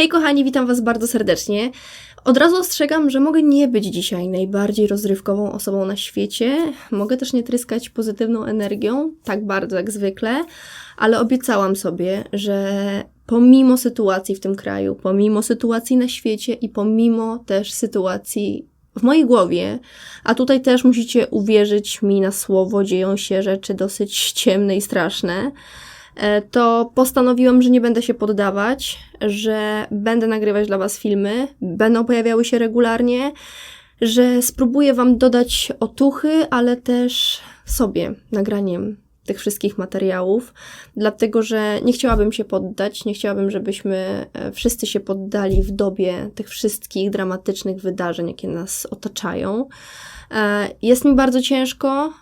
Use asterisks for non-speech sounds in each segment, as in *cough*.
Hej kochani, witam Was bardzo serdecznie. Od razu ostrzegam, że mogę nie być dzisiaj najbardziej rozrywkową osobą na świecie. Mogę też nie tryskać pozytywną energią, tak bardzo jak zwykle, ale obiecałam sobie, że pomimo sytuacji w tym kraju, pomimo sytuacji na świecie i pomimo też sytuacji w mojej głowie, a tutaj też musicie uwierzyć mi na słowo, dzieją się rzeczy dosyć ciemne i straszne to postanowiłam, że nie będę się poddawać, że będę nagrywać dla Was filmy, będą pojawiały się regularnie, że spróbuję Wam dodać otuchy, ale też sobie nagraniem tych wszystkich materiałów, dlatego że nie chciałabym się poddać, nie chciałabym, żebyśmy e, wszyscy się poddali w dobie tych wszystkich dramatycznych wydarzeń, jakie nas otaczają. E, jest mi bardzo ciężko,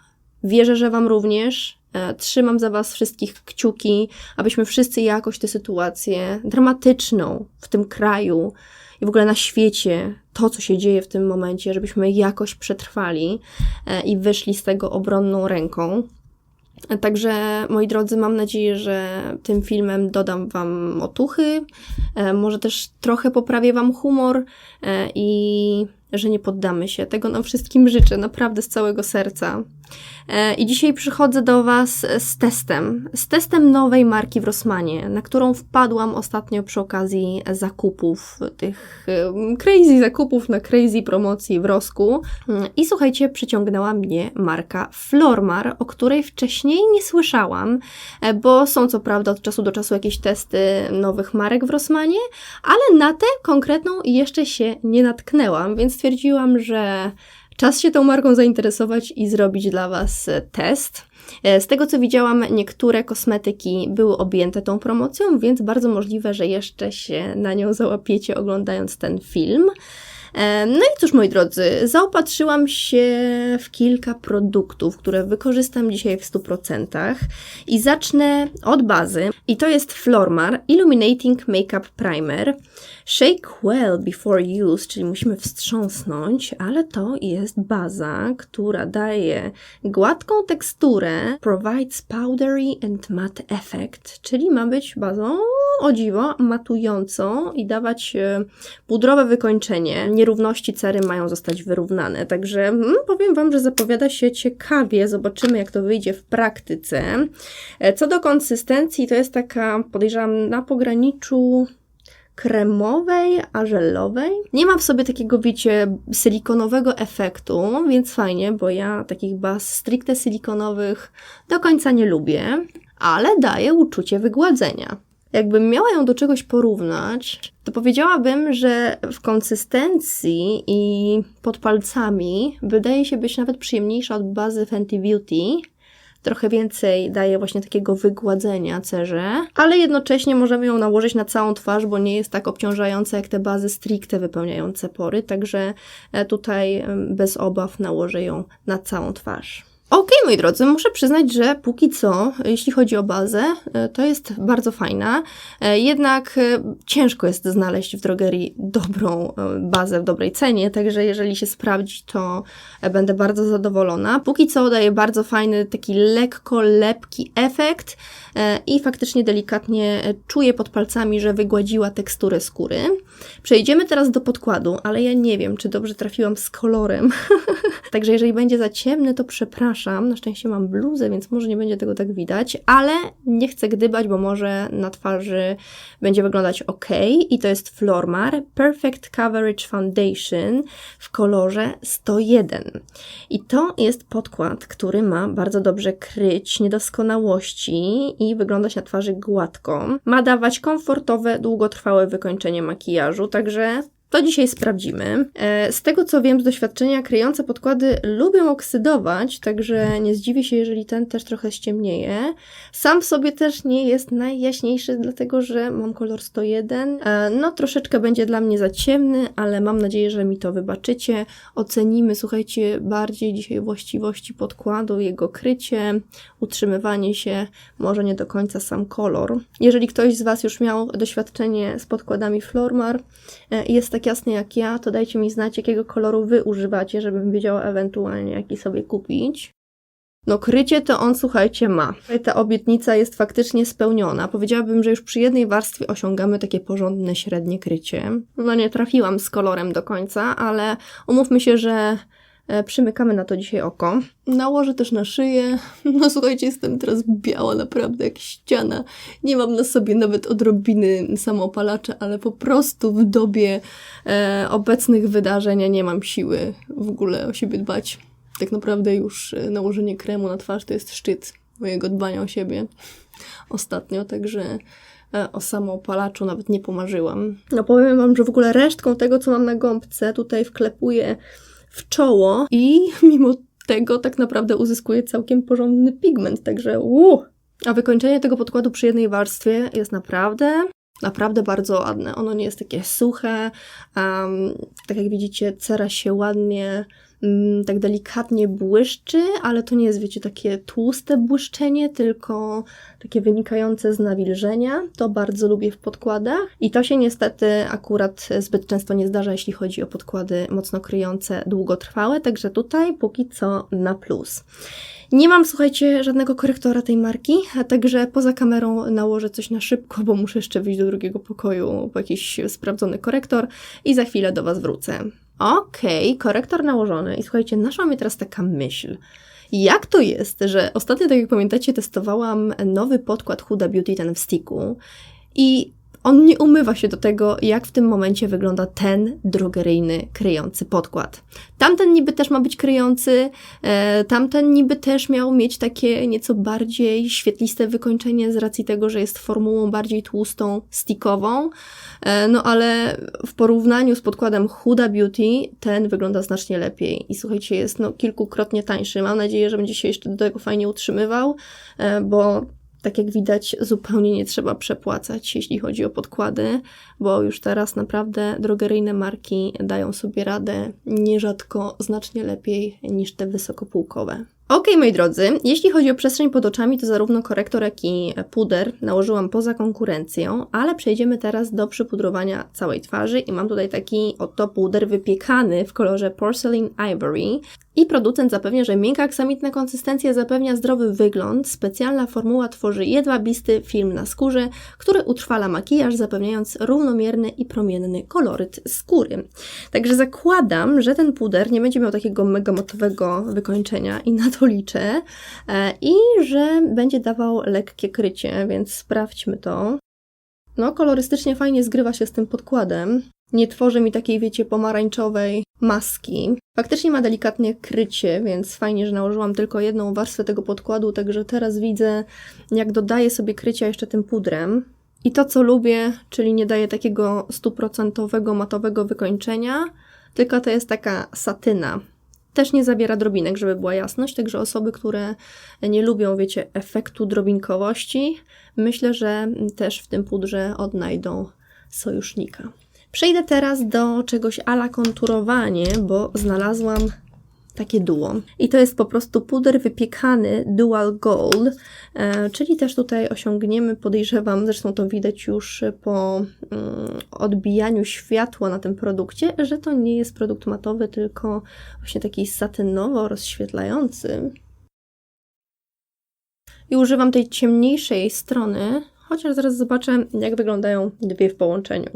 wierzę, że Wam również. E, trzymam za Was wszystkich kciuki, abyśmy wszyscy jakoś tę sytuację dramatyczną w tym kraju i w ogóle na świecie, to co się dzieje w tym momencie, żebyśmy jakoś przetrwali i wyszli z tego obronną ręką. Także, moi drodzy, mam nadzieję, że tym filmem dodam Wam otuchy, e, może też trochę poprawię Wam humor e, i że nie poddamy się. Tego nam wszystkim życzę, naprawdę z całego serca. E, I dzisiaj przychodzę do Was z testem. Z testem nowej marki w Rossmanie, na którą wpadłam ostatnio przy okazji zakupów, tych crazy zakupów na crazy promocji w Rosku. I słuchajcie, przyciągnęła mnie marka Flormar, o której wcześniej nie słyszałam, e, bo są co prawda od czasu do czasu jakieś testy nowych marek w Rossmanie, ale na tę konkretną jeszcze się nie natknęłam, więc stwierdziłam, że Czas się tą marką zainteresować i zrobić dla Was e, test. E, z tego co widziałam, niektóre kosmetyki były objęte tą promocją, więc bardzo możliwe, że jeszcze się na nią załapiecie oglądając ten film. E, no i cóż, moi drodzy, zaopatrzyłam się w kilka produktów, które wykorzystam dzisiaj w 100% i zacznę od bazy. I to jest Flormar Illuminating Makeup Primer. Shake well before use, czyli musimy wstrząsnąć, ale to jest baza, która daje gładką teksturę, provides powdery and matte effect, czyli ma być bazą o dziwo matującą i dawać e, pudrowe wykończenie. Nierówności cery mają zostać wyrównane, także hmm, powiem Wam, że zapowiada się ciekawie. Zobaczymy, jak to wyjdzie w praktyce. E, co do konsystencji, to jest taka, podejrzewam, na pograniczu kremowej, a żelowej. Nie ma w sobie takiego, wiecie, silikonowego efektu, więc fajnie, bo ja takich baz stricte silikonowych do końca nie lubię, ale daje uczucie wygładzenia. Jakbym miała ją do czegoś porównać, to powiedziałabym, że w konsystencji i pod palcami wydaje się być nawet przyjemniejsza od bazy Fenty Beauty, trochę więcej daje właśnie takiego wygładzenia cerze, ale jednocześnie możemy ją nałożyć na całą twarz, bo nie jest tak obciążająca jak te bazy stricte wypełniające pory, także e, tutaj bez obaw nałożę ją na całą twarz. Ok, moi drodzy, muszę przyznać, że póki co, jeśli chodzi o bazę, e, to jest bardzo fajna. E, jednak e, ciężko jest znaleźć w drogerii dobrą bazę w dobrej cenie, także jeżeli się sprawdzi, to będę bardzo zadowolona. Póki co daje bardzo fajny, taki lekko lepki efekt i faktycznie delikatnie czuję pod palcami, że wygładziła teksturę skóry. Przejdziemy teraz do podkładu, ale ja nie wiem, czy dobrze trafiłam z kolorem. *laughs* także jeżeli będzie za ciemny, to przepraszam przepraszam, na szczęście mam bluzę, więc może nie będzie tego tak widać, ale nie chcę gdybać, bo może na twarzy będzie wyglądać ok. I to jest Flormar Perfect Coverage Foundation w kolorze 101. I to jest podkład, który ma bardzo dobrze kryć niedoskonałości i wyglądać na twarzy gładko. Ma dawać komfortowe, długotrwałe wykończenie makijażu, także to dzisiaj sprawdzimy. E, z tego co wiem z doświadczenia, kryjące podkłady lubią oksydować, także nie zdziwię się, jeżeli ten też trochę ściemnieje. Sam w sobie też nie jest najjaśniejszy, dlatego że mam kolor 101. E, no troszeczkę będzie dla mnie za ciemny, ale mam nadzieję, że mi to wybaczycie. Ocenimy, słuchajcie, bardziej dzisiaj właściwości podkładu, jego krycie, utrzymywanie się, może nie do końca sam kolor. Jeżeli ktoś z Was już miał doświadczenie z podkładami Flormar jest tak jasny jak ja, to dajcie mi znać, jakiego koloru Wy używacie, żebym wiedziała ewentualnie, jaki sobie kupić. No krycie to on, słuchajcie, ma. Ta obietnica jest faktycznie spełniona. Powiedziałabym, że już przy jednej warstwie osiągamy takie porządne, średnie krycie. No nie trafiłam z kolorem do końca, ale umówmy się, że e, przymykamy na to dzisiaj oko. Nałożę też na szyję. *laughs* No słuchajcie, jestem teraz biała, naprawdę jak ściana. Nie mam na sobie nawet odrobiny samoopalacza, ale po prostu w dobie e, obecnych wydarzeń nie mam siły w ogóle o siebie dbać tak naprawdę już e, nałożenie kremu na twarz to jest szczyt mojego dbania o siebie *laughs* ostatnio, także e, o samoopalaczu nawet nie pomarzyłam. No powiem Wam, że w ogóle resztką tego, co mam na gąbce, tutaj wklepuję w czoło i *laughs* mimo tego tak naprawdę uzyskuję całkiem porządny pigment, także uuu. A wykończenie tego podkładu przy jednej warstwie jest naprawdę, naprawdę bardzo ładne. Ono nie jest takie suche, um, tak jak widzicie, cera się ładnie tak delikatnie błyszczy, ale to nie jest, wiecie, takie tłuste błyszczenie, tylko takie wynikające z nawilżenia. To bardzo lubię w podkładach i to się niestety akurat zbyt często nie zdarza, jeśli chodzi o podkłady mocno kryjące, długotrwałe, także tutaj póki co na plus. Nie mam, słuchajcie, żadnego korektora tej marki, także poza kamerą nałożę coś na szybko, bo muszę jeszcze wyjść do drugiego pokoju po jakiś sprawdzony korektor i za chwilę do Was wrócę. Okej, okay, korektor nałożony. I słuchajcie, naszła mnie teraz taka myśl. Jak to jest, że ostatnio, tak jak pamiętacie, testowałam nowy podkład Huda Beauty, ten w sticku i on nie umywa się do tego, jak w tym momencie wygląda ten drogeryjny kryjący podkład. Tamten niby też ma być kryjący, e, tamten niby też miał mieć takie nieco bardziej świetliste wykończenie z racji tego, że jest formułą bardziej tłustą, stickową, e, no ale w porównaniu z podkładem Huda Beauty ten wygląda znacznie lepiej i słuchajcie, jest no kilkukrotnie tańszy. Mam nadzieję, że będzie się jeszcze do tego fajnie utrzymywał, e, bo tak jak widać, zupełnie nie trzeba przepłacać, jeśli chodzi o podkłady, bo już teraz naprawdę drogeryjne marki dają sobie radę nierzadko znacznie lepiej niż te wysokopółkowe. Ok, moi drodzy, jeśli chodzi o przestrzeń pod oczami, to zarówno korektor, jak i puder nałożyłam poza konkurencją, ale przejdziemy teraz do przypudrowania całej twarzy i mam tutaj taki oto puder wypiekany w kolorze Porcelain Ivory. I producent zapewnia, że miękka aksamitna konsystencja zapewnia zdrowy wygląd. Specjalna formuła tworzy jedwabisty film na skórze, który utrwala makijaż, zapewniając równomierny i promienny koloryt skóry. Także zakładam, że ten puder nie będzie miał takiego megamatowego wykończenia i na to liczę. E, I że będzie dawał lekkie krycie, więc sprawdźmy to. No, kolorystycznie fajnie zgrywa się z tym podkładem. Nie tworzy mi takiej, wiecie, pomarańczowej maski. Faktycznie ma delikatnie krycie, więc fajnie, że nałożyłam tylko jedną warstwę tego podkładu, także teraz widzę, jak dodaję sobie krycia jeszcze tym pudrem. I to, co lubię, czyli nie daje takiego stuprocentowego matowego wykończenia, tylko to jest taka satyna. Też nie zawiera drobinek, żeby była jasność, także osoby, które nie lubią, wiecie, efektu drobinkowości, myślę, że też w tym pudrze odnajdą sojusznika. Przejdę teraz do czegoś ala konturowanie, bo znalazłam takie duo. I to jest po prostu puder wypiekany Dual Gold, e, czyli też tutaj osiągniemy, podejrzewam, zresztą to widać już po mm, odbijaniu światła na tym produkcie, że to nie jest produkt matowy, tylko właśnie taki satynowo rozświetlający. I używam tej ciemniejszej strony, chociaż zaraz zobaczę, jak wyglądają dwie w połączeniu.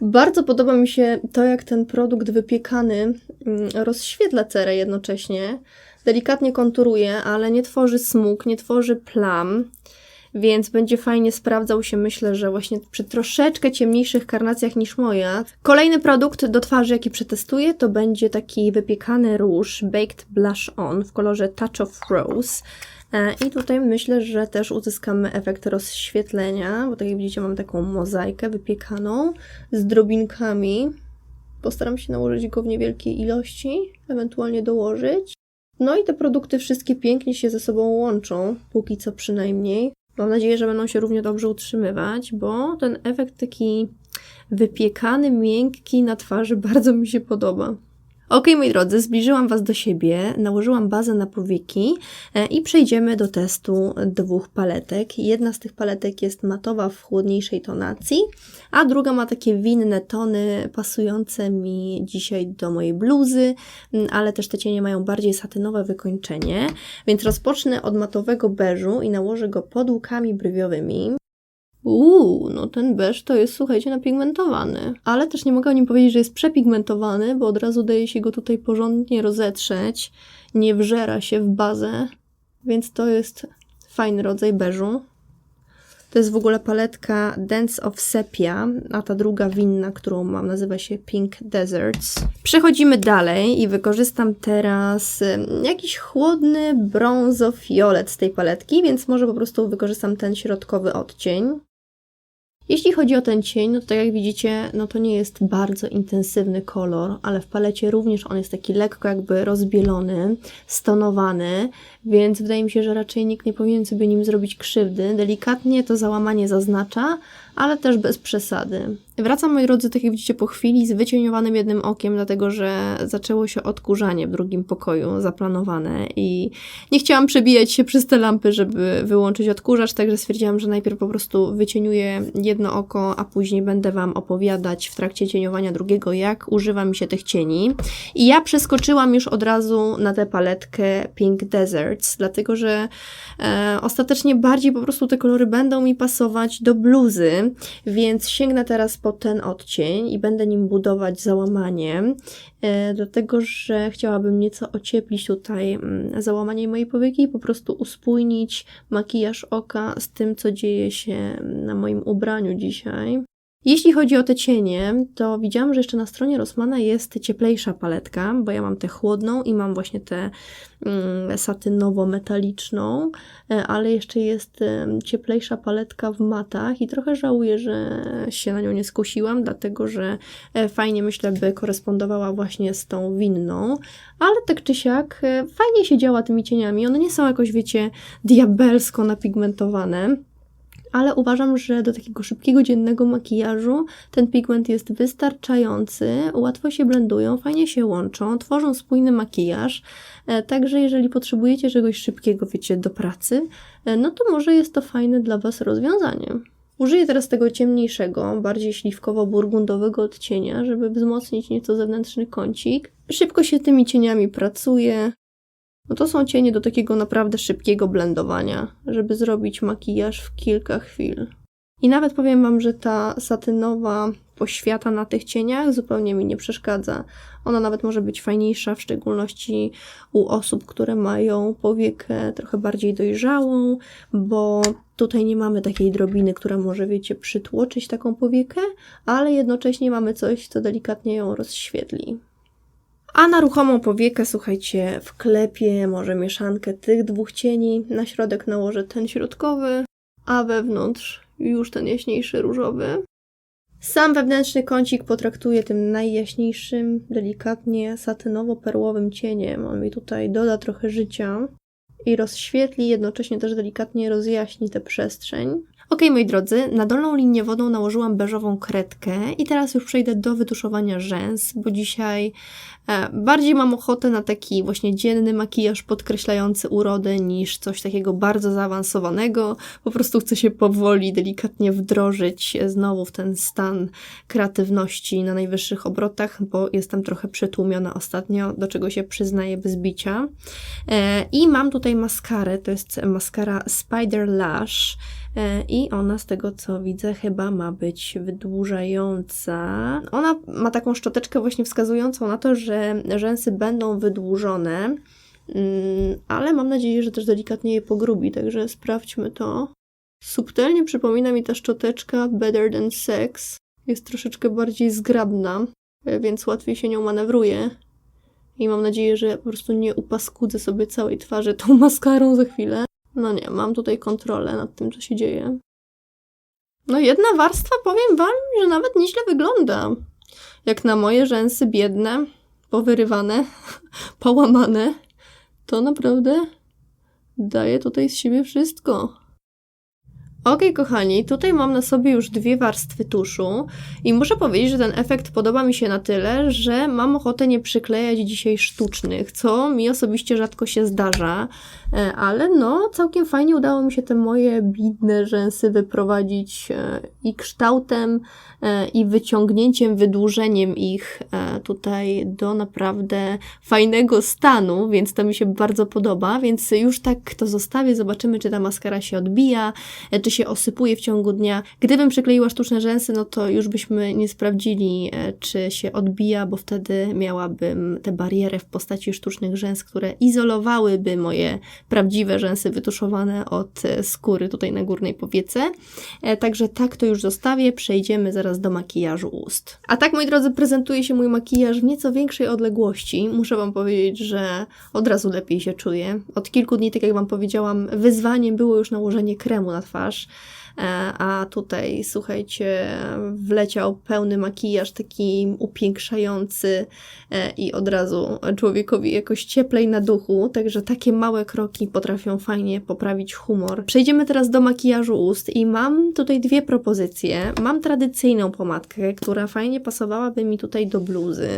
Bardzo podoba mi się to, jak ten produkt wypiekany mm, rozświetla cerę jednocześnie. Delikatnie konturuje, ale nie tworzy smug, nie tworzy plam, więc będzie fajnie sprawdzał się, myślę, że właśnie przy troszeczkę ciemniejszych karnacjach niż moja. Kolejny produkt do twarzy, jaki przetestuję, to będzie taki wypiekany róż Baked Blush On w kolorze Touch of Rose. E, I tutaj myślę, że też uzyskamy efekt rozświetlenia, bo tak jak widzicie mam taką mozaikę wypiekaną z drobinkami. Postaram się nałożyć go w niewielkiej ilości, ewentualnie dołożyć. No i te produkty wszystkie pięknie się ze sobą łączą, póki co przynajmniej. Mam nadzieję, że będą się równie dobrze utrzymywać, bo ten efekt taki wypiekany, miękki na twarzy *laughs* bardzo mi się podoba. Ok, moi drodzy, zbliżyłam Was do siebie, nałożyłam bazę na powieki e, i przejdziemy do testu dwóch paletek. Jedna z tych paletek jest matowa w chłodniejszej tonacji, a druga ma takie winne tony pasujące mi dzisiaj do mojej bluzy, ale też te cienie mają bardziej satynowe wykończenie, więc rozpocznę od matowego beżu i nałożę go pod łukami brwiowymi. Uuu, no ten beż to jest, słuchajcie, napigmentowany. Ale też nie mogę o nim powiedzieć, że jest przepigmentowany, bo od razu daje się go tutaj porządnie rozetrzeć. Nie wżera się w bazę, więc to jest fajny rodzaj beżu. To jest w ogóle paletka Dance of Sepia, a ta druga winna, którą mam, nazywa się Pink Deserts. Przechodzimy dalej i wykorzystam teraz jakiś chłodny brązo-fiolet z tej paletki, więc może po prostu wykorzystam ten środkowy odcień. Jeśli chodzi o ten cień, no to tak jak widzicie, no to nie jest bardzo intensywny kolor, ale w palecie również on jest taki lekko jakby rozbielony, stonowany, więc wydaje mi się, że raczej nikt nie powinien sobie nim zrobić krzywdy. Delikatnie to załamanie zaznacza, ale też bez przesady. Wracam, moi drodzy, tak jak widzicie, po chwili z wycieniowanym jednym okiem, dlatego że zaczęło się odkurzanie w drugim pokoju zaplanowane i nie chciałam przebijać się przez te lampy, żeby wyłączyć odkurzacz, także stwierdziłam, że najpierw po prostu wycieniuję jedno oko, a później będę Wam opowiadać w trakcie cieniowania drugiego, jak używa mi się tych cieni. I ja przeskoczyłam już od razu na tę paletkę Pink Deserts, dlatego że e, ostatecznie bardziej po prostu te kolory będą mi pasować do bluzy, więc sięgnę teraz po ten odcień i będę nim budować załamanie, e, dlatego że chciałabym nieco ocieplić tutaj mm, załamanie mojej powieki i po prostu uspójnić makijaż oka z tym, co dzieje się na moim ubraniu dzisiaj. Jeśli chodzi o te cienie, to widziałam, że jeszcze na stronie Rossmana jest cieplejsza paletka, bo ja mam tę chłodną i mam właśnie tę mm, satynowo-metaliczną, e, ale jeszcze jest em, cieplejsza paletka w matach i trochę żałuję, że się na nią nie skusiłam, dlatego że e, fajnie myślę, by korespondowała właśnie z tą winną, ale tak czy siak e, fajnie się działa tymi cieniami. One nie są jakoś, wiecie, diabelsko napigmentowane ale uważam, że do takiego szybkiego dziennego makijażu ten pigment jest wystarczający, łatwo się blendują, fajnie się łączą, tworzą spójny makijaż. E, Także jeżeli potrzebujecie czegoś szybkiego, wiecie, do pracy, e, no to może jest to fajne dla Was rozwiązanie. Użyję teraz tego ciemniejszego, bardziej śliwkowo-burgundowego odcienia, żeby wzmocnić nieco zewnętrzny kącik. Szybko się tymi cieniami pracuje. No to są cienie do takiego naprawdę szybkiego blendowania, żeby zrobić makijaż w kilka chwil. I nawet powiem Wam, że ta satynowa poświata na tych cieniach zupełnie mi nie przeszkadza. Ona nawet może być fajniejsza, w szczególności u osób, które mają powiekę trochę bardziej dojrzałą, bo tutaj nie mamy takiej drobiny, która może, wiecie, przytłoczyć taką powiekę, ale jednocześnie mamy coś, co delikatnie ją rozświetli. A na ruchomą powiekę, słuchajcie, wklepię może mieszankę tych dwóch cieni. Na środek nałożę ten środkowy, a wewnątrz już ten jaśniejszy różowy. Sam wewnętrzny kącik potraktuję tym najjaśniejszym, delikatnie satynowo-perłowym cieniem. On mi tutaj doda trochę życia i rozświetli, jednocześnie też delikatnie rozjaśni tę przestrzeń. Ok, moi drodzy, na dolną linię wodą nałożyłam beżową kredkę i teraz już przejdę do wytuszowania rzęs, bo dzisiaj bardziej mam ochotę na taki właśnie dzienny makijaż podkreślający urodę niż coś takiego bardzo zaawansowanego. Po prostu chcę się powoli, delikatnie wdrożyć znowu w ten stan kreatywności na najwyższych obrotach, bo jestem trochę przytłumiona ostatnio, do czego się przyznaję bez bicia. E, I mam tutaj maskarę, to jest maskara Spider Lash e, i ona z tego co widzę chyba ma być wydłużająca. Ona ma taką szczoteczkę właśnie wskazującą na to, że rzęsy będą wydłużone, mm, ale mam nadzieję, że też delikatnie je pogrubi, także sprawdźmy to. Subtelnie przypomina mi ta szczoteczka Better Than Sex. Jest troszeczkę bardziej zgrabna, e, więc łatwiej się nią manewruje. I mam nadzieję, że po prostu nie upaskudzę sobie całej twarzy tą *laughs* maskarą za chwilę. No nie, mam tutaj kontrolę nad tym, co się dzieje. No jedna warstwa, powiem wam, że nawet nieźle wygląda. Jak na moje rzęsy biedne, powyrywane, *laughs* połamane, to naprawdę daje tutaj z siebie wszystko. Okej, kochani, tutaj mam na sobie już dwie warstwy tuszu i muszę powiedzieć, że ten efekt podoba mi się na tyle, że mam ochotę nie przyklejać dzisiaj sztucznych, co mi osobiście rzadko się zdarza, e, ale no, całkiem fajnie udało mi się te moje bidne rzęsy wyprowadzić e, i kształtem, e, i wyciągnięciem, wydłużeniem ich tutaj do naprawdę fajnego stanu, więc to mi się bardzo podoba, więc już tak to zostawię, zobaczymy, czy ta maskara się odbija, e, się osypuje w ciągu dnia. Gdybym przykleiła sztuczne rzęsy, no to już byśmy nie sprawdzili, e, czy się odbija, bo wtedy miałabym tę barierę w postaci sztucznych rzęs, które izolowałyby moje prawdziwe rzęsy wytuszowane od e, skóry tutaj na górnej powiece. E, Także tak to już zostawię, przejdziemy zaraz do makijażu ust. A tak, moi drodzy, prezentuje się mój makijaż w nieco większej odległości. Muszę Wam powiedzieć, że od razu lepiej się czuję. Od kilku dni, tak jak Wam powiedziałam, wyzwaniem było już nałożenie kremu na twarz. E, A tutaj, słuchajcie, wleciał pełny makijaż, taki upiększający e, i od razu człowiekowi jakoś cieplej na duchu. Także takie małe kroki potrafią fajnie poprawić humor. Przejdziemy teraz do makijażu ust i mam tutaj dwie propozycje. Mam tradycyjną pomadkę, która fajnie pasowałaby mi tutaj do bluzy,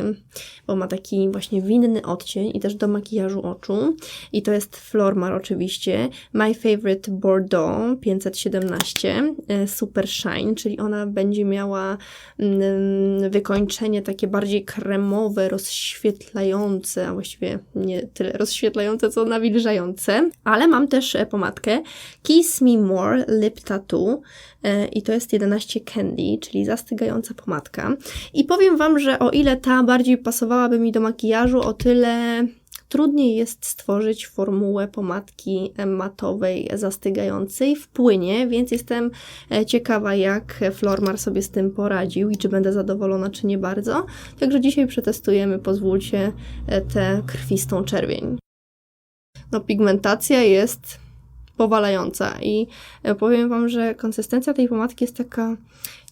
bo ma taki właśnie winny odcień i też do makijażu oczu. I to jest Flormar oczywiście. My Favorite Bordeaux 517 e, Super Shine, czyli ona będzie miała mm, wykończenie takie bardziej kremowe, rozświetlające, a właściwie nie tyle rozświetlające, co nawilżające. Ale mam też e, pomadkę Kiss Me More Lip Tattoo e, i to jest 11 Candy, czyli zastygająca pomadka. I powiem Wam, że o ile ta bardziej pasowałaby mi do makijażu, o tyle trudniej jest stworzyć formułę pomadki matowej, zastygającej w płynie, więc jestem e, ciekawa, jak Flormar sobie z tym poradził i czy będę zadowolona, czy nie bardzo. Także dzisiaj przetestujemy, pozwólcie, e, tę krwistą czerwień. No, pigmentacja jest powalająca i e, powiem Wam, że konsystencja tej pomadki jest taka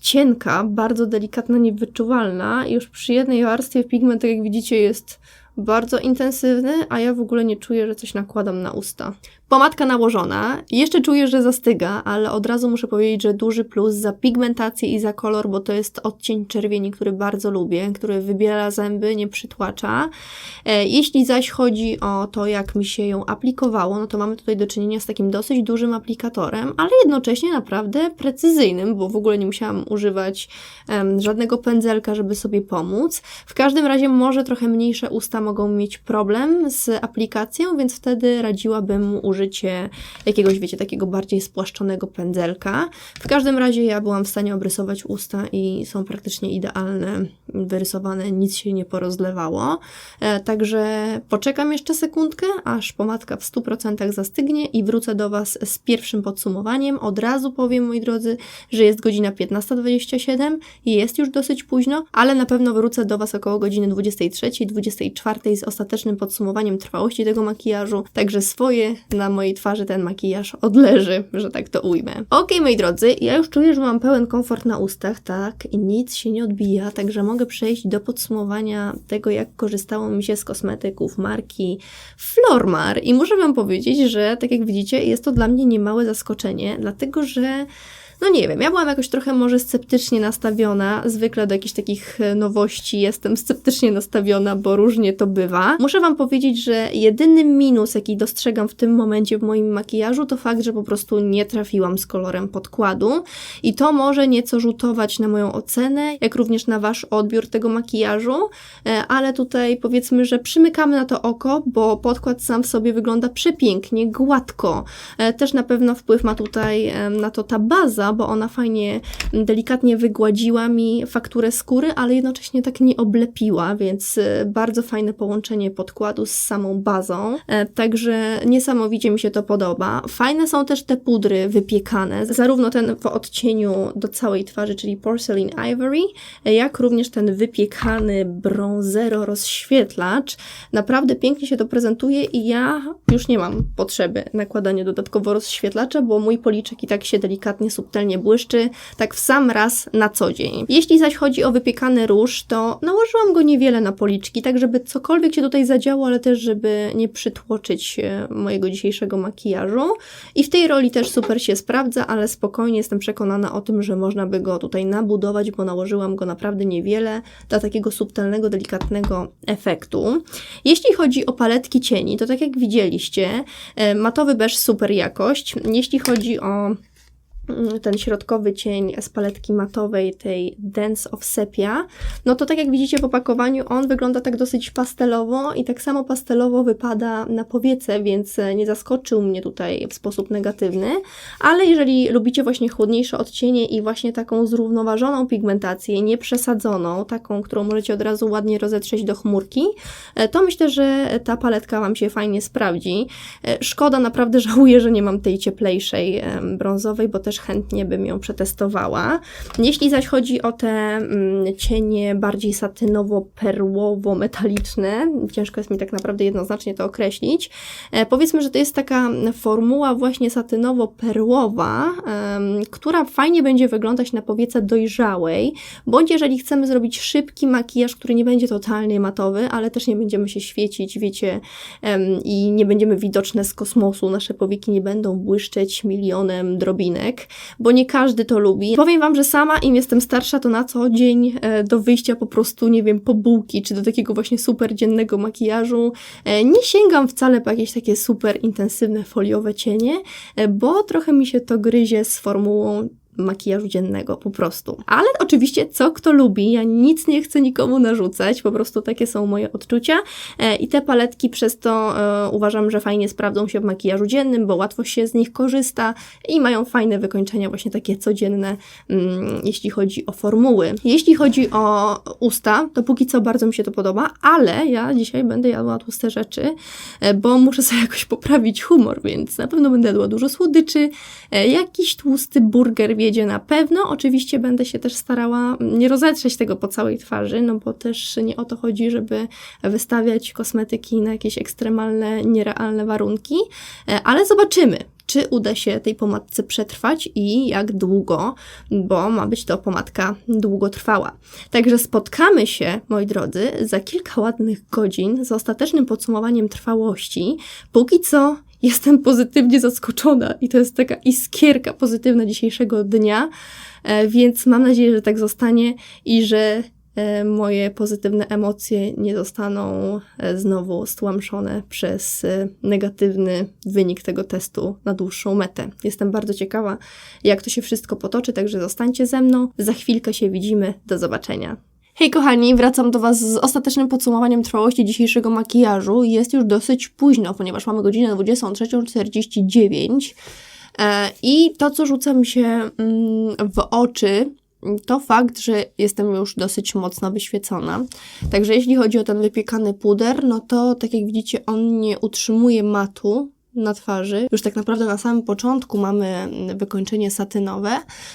cienka, bardzo delikatna, niewyczuwalna już przy jednej warstwie pigment, tak jak widzicie, jest bardzo intensywny, a ja w ogóle nie czuję, że coś nakładam na usta. Pomadka nałożona, jeszcze czuję, że zastyga, ale od razu muszę powiedzieć, że duży plus za pigmentację i za kolor, bo to jest odcień czerwieni, który bardzo lubię, który wybiela zęby, nie przytłacza. E, Jeśli zaś chodzi o to, jak mi się ją aplikowało, no to mamy tutaj do czynienia z takim dosyć dużym aplikatorem, ale jednocześnie naprawdę precyzyjnym, bo w ogóle nie musiałam używać em, żadnego pędzelka, żeby sobie pomóc. W każdym razie może trochę mniejsze usta mogą mieć problem z aplikacją, więc wtedy radziłabym użycie jakiegoś, wiecie, takiego bardziej spłaszczonego pędzelka. W każdym razie ja byłam w stanie obrysować usta i są praktycznie idealne, wyrysowane, nic się nie porozlewało. E, także poczekam jeszcze sekundkę, aż pomadka w 100% zastygnie i wrócę do Was z pierwszym podsumowaniem. Od razu powiem, moi drodzy, że jest godzina 15.27 i jest już dosyć późno, ale na pewno wrócę do Was około godziny 23.24 z ostatecznym podsumowaniem trwałości tego makijażu, także swoje na mojej twarzy ten makijaż odleży, że tak to ujmę. Ok, moi drodzy, ja już czuję, że mam pełen komfort na ustach, tak, nic się nie odbija, także mogę przejść do podsumowania tego, jak korzystało mi się z kosmetyków marki Flormar. I muszę Wam powiedzieć, że tak jak widzicie, jest to dla mnie niemałe zaskoczenie, dlatego że no nie wiem, ja byłam jakoś trochę może sceptycznie nastawiona. Zwykle do jakichś takich e, nowości jestem *laughs* sceptycznie nastawiona, bo różnie to bywa. Muszę Wam powiedzieć, że jedyny minus, jaki dostrzegam w tym momencie w moim makijażu, to fakt, że po prostu nie trafiłam z kolorem podkładu. I to może nieco rzutować na moją ocenę, jak również na Wasz odbiór tego makijażu, e, ale tutaj powiedzmy, że przymykamy na to oko, bo podkład sam w sobie wygląda przepięknie, gładko. E, Też na pewno wpływ ma tutaj na to ta baza, bo ona fajnie, delikatnie wygładziła mi fakturę skóry, ale jednocześnie tak nie oblepiła, więc e, bardzo fajne połączenie podkładu z samą bazą. E, Także niesamowicie mi się to podoba. Fajne są też te pudry wypiekane, zarówno ten w odcieniu do całej twarzy, czyli Porcelain Ivory, e, jak również ten wypiekany brązero rozświetlacz. Naprawdę pięknie się to prezentuje i ja już nie mam potrzeby nakładania dodatkowo rozświetlacza, bo mój policzek i tak się delikatnie, subtelnie subtelnie błyszczy, tak w sam raz na co dzień. Jeśli zaś chodzi o wypiekany róż, to nałożyłam go niewiele na policzki, tak żeby cokolwiek się tutaj zadziało, ale też żeby nie przytłoczyć e, mojego dzisiejszego makijażu. I w tej roli też super się sprawdza, ale spokojnie jestem przekonana o tym, że można by go tutaj nabudować, bo nałożyłam go naprawdę niewiele dla takiego subtelnego, delikatnego efektu. Jeśli chodzi o paletki cieni, to tak jak widzieliście, e, matowy beż super jakość. Jeśli chodzi o ten środkowy cień z paletki matowej, tej Dance of Sepia, no to tak jak widzicie w opakowaniu, on wygląda tak dosyć pastelowo i tak samo pastelowo wypada na powiece, więc e, nie zaskoczył mnie tutaj w sposób negatywny, ale jeżeli lubicie właśnie chłodniejsze odcienie i właśnie taką zrównoważoną pigmentację, nie przesadzoną, taką, którą możecie od razu ładnie rozetrzeć do chmurki, e, to myślę, że ta paletka Wam się fajnie sprawdzi. E, Szkoda, naprawdę *laughs* żałuję, że nie mam tej cieplejszej brązowej, bo też chętnie bym ją przetestowała. Jeśli zaś chodzi o te mm, cienie bardziej satynowo-perłowo-metaliczne, ciężko jest mi tak naprawdę jednoznacznie to określić, e, powiedzmy, że to jest taka formuła właśnie satynowo-perłowa, która fajnie będzie wyglądać na powiece dojrzałej, bądź jeżeli chcemy zrobić szybki makijaż, który nie będzie totalnie matowy, ale też nie będziemy się świecić, wiecie, i nie będziemy widoczne z kosmosu, nasze powieki nie będą błyszczeć milionem drobinek, bo nie każdy to lubi. Powiem Wam, że sama im jestem starsza, to na co dzień e, do wyjścia po prostu, nie wiem, po bułki, czy do takiego właśnie super dziennego makijażu e, nie sięgam wcale po jakieś takie super intensywne foliowe cienie, e, bo trochę mi się to gryzie z formułą makijażu dziennego, po prostu. Ale oczywiście, co kto lubi, ja nic nie chcę nikomu narzucać, po prostu takie są moje odczucia e, i te paletki przez to e, uważam, że fajnie sprawdzą się w makijażu dziennym, bo łatwo się z nich korzysta i mają fajne wykończenia właśnie takie codzienne, mm, jeśli chodzi o formuły. Jeśli chodzi o usta, to póki co bardzo mi się to podoba, ale ja dzisiaj będę jadła tłuste rzeczy, e, bo muszę sobie *laughs* jakoś poprawić humor, więc na pewno będę jadła dużo słodyczy, e, jakiś tłusty burger wiedzie na pewno. Oczywiście będę się też starała nie rozetrzeć tego po całej twarzy, no bo też nie o to chodzi, żeby wystawiać kosmetyki na jakieś ekstremalne, nierealne warunki, e, ale zobaczymy. Czy uda się tej pomadce przetrwać i jak długo, bo ma być to pomadka długotrwała. Także spotkamy się, moi drodzy, za kilka ładnych godzin z ostatecznym podsumowaniem trwałości. Póki co jestem pozytywnie zaskoczona i to jest taka iskierka pozytywna dzisiejszego dnia, e, więc mam nadzieję, że tak zostanie i że e, moje pozytywne emocje nie zostaną e, znowu stłamszone przez negatywny wynik tego testu na dłuższą metę. Jestem bardzo ciekawa, jak to się wszystko potoczy, także zostańcie ze mną. Za chwilkę się widzimy. Do zobaczenia. Hej kochani, wracam do Was z ostatecznym podsumowaniem trwałości dzisiejszego makijażu. Jest już dosyć późno, ponieważ mamy godzinę 23.49 e, i to, co rzuca mi się mm, w oczy, to fakt, że jestem już dosyć mocno wyświecona. Także jeśli chodzi o ten wypiekany puder, no to tak jak widzicie, on nie utrzymuje matu na twarzy. Już tak naprawdę na samym początku mamy wykończenie satynowe,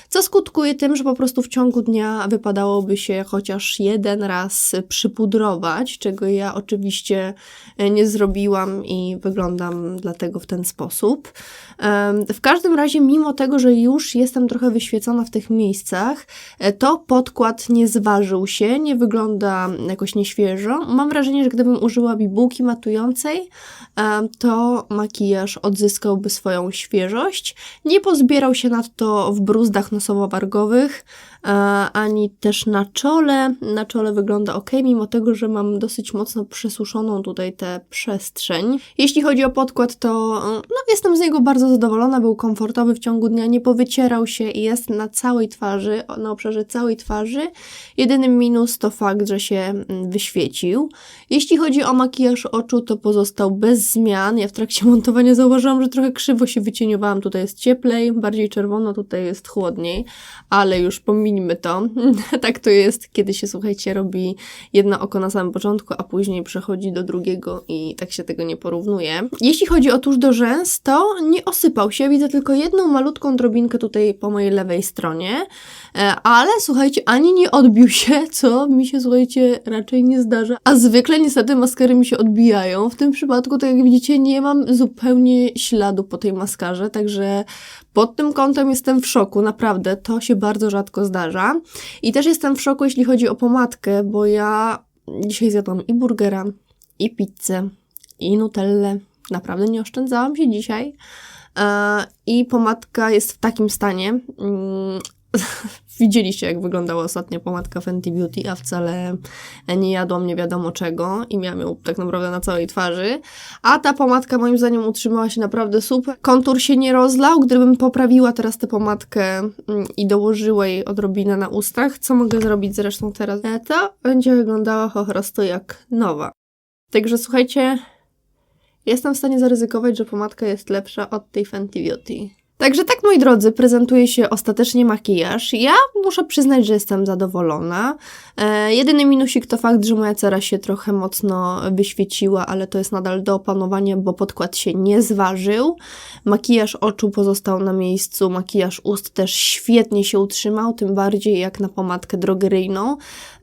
co skutkuje tym, że po prostu w ciągu dnia wypadałoby się chociaż jeden raz przypudrować, czego ja oczywiście nie zrobiłam i wyglądam dlatego w ten sposób. W każdym razie, mimo tego, że już jestem trochę wyświecona w tych miejscach, e, to podkład nie zważył się, nie wygląda jakoś nieświeżo. Mam wrażenie, że gdybym użyła bibułki matującej, to makijaż odzyskałby swoją świeżość. Nie pozbierał się nadto w bruzdach nosowo-wargowych, ani też na czole. Na czole wygląda ok, mimo tego, że mam dosyć mocno przesuszoną tutaj tę przestrzeń. Jeśli chodzi o podkład, to no, jestem z niego bardzo zadowolona. Był komfortowy w ciągu dnia, nie powycierał się i jest na całej twarzy, na obszarze całej twarzy. Jedynym minus to fakt, że się mm, wyświecił. Jeśli chodzi o makijaż oczu, to pozostał bez zmian. Ja w trakcie *laughs* montowania zauważyłam, że trochę krzywo się wycieniowałam. Tutaj jest cieplej, bardziej czerwono, tutaj jest chłodniej, ale już pominijmy to. *laughs* tak to jest, kiedy się, słuchajcie, robi jedno oko na samym początku, a później przechodzi do drugiego i tak się tego nie porównuje. Jeśli chodzi o tusz do rzęs, to nie osypał się. Widzę tylko jedną malutką drobinkę tutaj po mojej lewej stronie, e, ale słuchajcie, ani nie odbił się, *laughs* co mi się, słuchajcie, raczej nie zdarza. A zwykle niestety maskery mi się odbijają. W tym przypadku, tak jak widzicie, nie mam zupełnie śladu po tej maskarze, także pod tym kątem jestem w szoku, naprawdę, to się bardzo rzadko zdarza. I też jestem w szoku, jeśli chodzi o pomadkę, bo ja dzisiaj zjadłam i burgera, i pizzę, i nutellę. Naprawdę nie oszczędzałam się dzisiaj. E, I pomadka jest w takim stanie. *laughs* Widzieliście, jak wyglądała ostatnia pomadka Fenty Beauty, a wcale nie jadłam nie wiadomo czego i miałam ją tak naprawdę na całej twarzy. A ta pomadka moim zdaniem utrzymała się naprawdę super. Kontur się nie rozlał. Gdybym poprawiła teraz tę pomadkę mm, i dołożyła jej odrobinę na ustach, co mogę zrobić zresztą teraz, e, to będzie wyglądała po prostu jak nowa. Także słuchajcie, jestem w stanie zaryzykować, że pomadka jest lepsza od tej Fenty Beauty. Także tak, moi drodzy, prezentuje się ostatecznie makijaż. Ja muszę przyznać, że jestem zadowolona. E, jedyny minusik to fakt, że moja cera się trochę mocno wyświeciła, ale to jest nadal do opanowania, bo podkład się nie zważył. Makijaż oczu pozostał na miejscu, makijaż ust też świetnie się utrzymał, tym bardziej jak na pomadkę drogeryjną.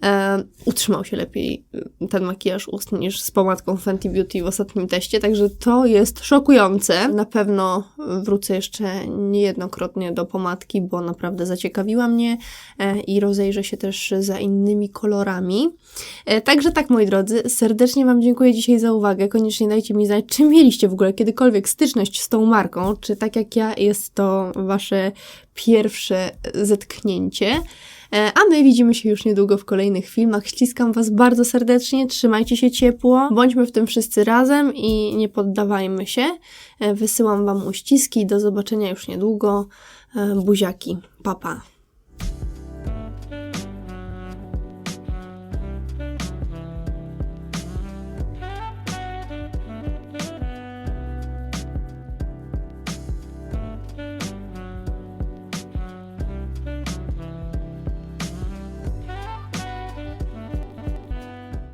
E, utrzymał się lepiej ten makijaż ust niż z pomadką Fenty Beauty w ostatnim teście, także to jest szokujące. Na pewno wrócę jeszcze niejednokrotnie do pomadki, bo naprawdę zaciekawiła mnie e, i rozejrzę się też za innymi kolorami. E, Także tak, moi drodzy, serdecznie Wam dziękuję dzisiaj za uwagę. Koniecznie dajcie mi znać, czy mieliście w ogóle kiedykolwiek styczność z tą marką, czy tak jak ja jest to Wasze pierwsze zetknięcie. E, A my widzimy się już niedługo w kolejnych filmach. Ściskam Was bardzo serdecznie, trzymajcie się ciepło, bądźmy w tym wszyscy razem i nie poddawajmy się. E, Wysyłam Wam uściski, do zobaczenia już niedługo. E, Buziaki, papa. Pa.